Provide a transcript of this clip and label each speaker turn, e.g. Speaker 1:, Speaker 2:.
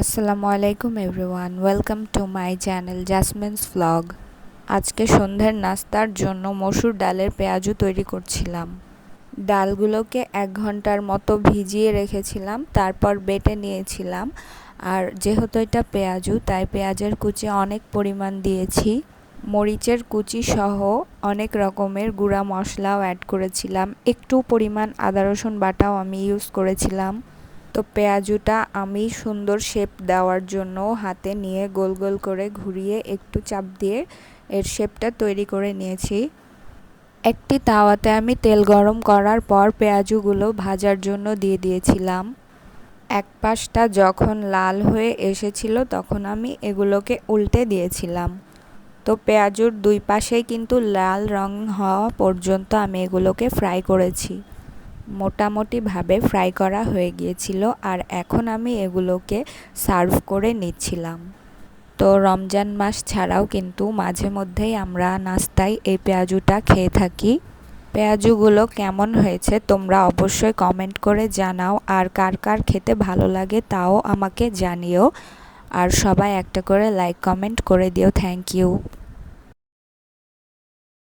Speaker 1: আসসালামু আলাইকুম everyone, welcome to my channel Jasmin's vlog আজকে সন্ধ্যার নাস্তার জন্য মসুর ডালের পেঁয়াজু তৈরি করছিলাম। ডালগুলোকে এক ঘণ্টার মতো ভিজিয়ে রেখেছিলাম, তারপর বেটে নিয়েছিলাম। আর যেহেতু এটা পেঁয়াজু তাই পেঁয়াজের কুচি অনেক পরিমাণ দিয়েছি। মরিচের কুচি সহ অনেক রকমের গুঁড়া মশলাও অ্যাড করেছিলাম। একটু পরিমাণ আদা রসুন বাটাও আমি ইউজ করেছিলাম। তো পেঁয়াজুটা আমি সুন্দর শেপ দেওয়ার জন্য হাতে নিয়ে গোল গোল করে ঘুরিয়ে একটু চাপ দিয়ে এর শেপটা তৈরি করে নিয়েছি। একটি তাওয়াতে আমি তেল গরম করার পর পেঁয়াজুগুলো ভাজার জন্য দিয়ে দিয়েছিলাম। এক পাশটা যখন লাল হয়ে এসেছিল তখন আমি এগুলোকে উল্টে দিয়েছিলাম। তো পেঁয়াজুর দুই পাশেই কিন্তু লাল রং হওয়া পর্যন্ত আমি এগুলোকে ফ্রাই করেছি। মোটামুটিভাবে ফ্রাই করা হয়ে গিয়েছিল আর এখন আমি এগুলোকে সার্ভ করে নিচ্ছিলাম। তো রমজান মাস ছাড়াও কিন্তু মাঝে মধ্যেই আমরা নাস্তায় এই পেঁয়াজুটা খেয়ে থাকি। পেঁয়াজুগুলো কেমন হয়েছে তোমরা অবশ্যই কমেন্ট করে জানাও আর কার কার খেতে ভালো লাগে তাও আমাকে জানিও। আর সবাই একটা করে লাইক কমেন্ট করে দিও। Thank you.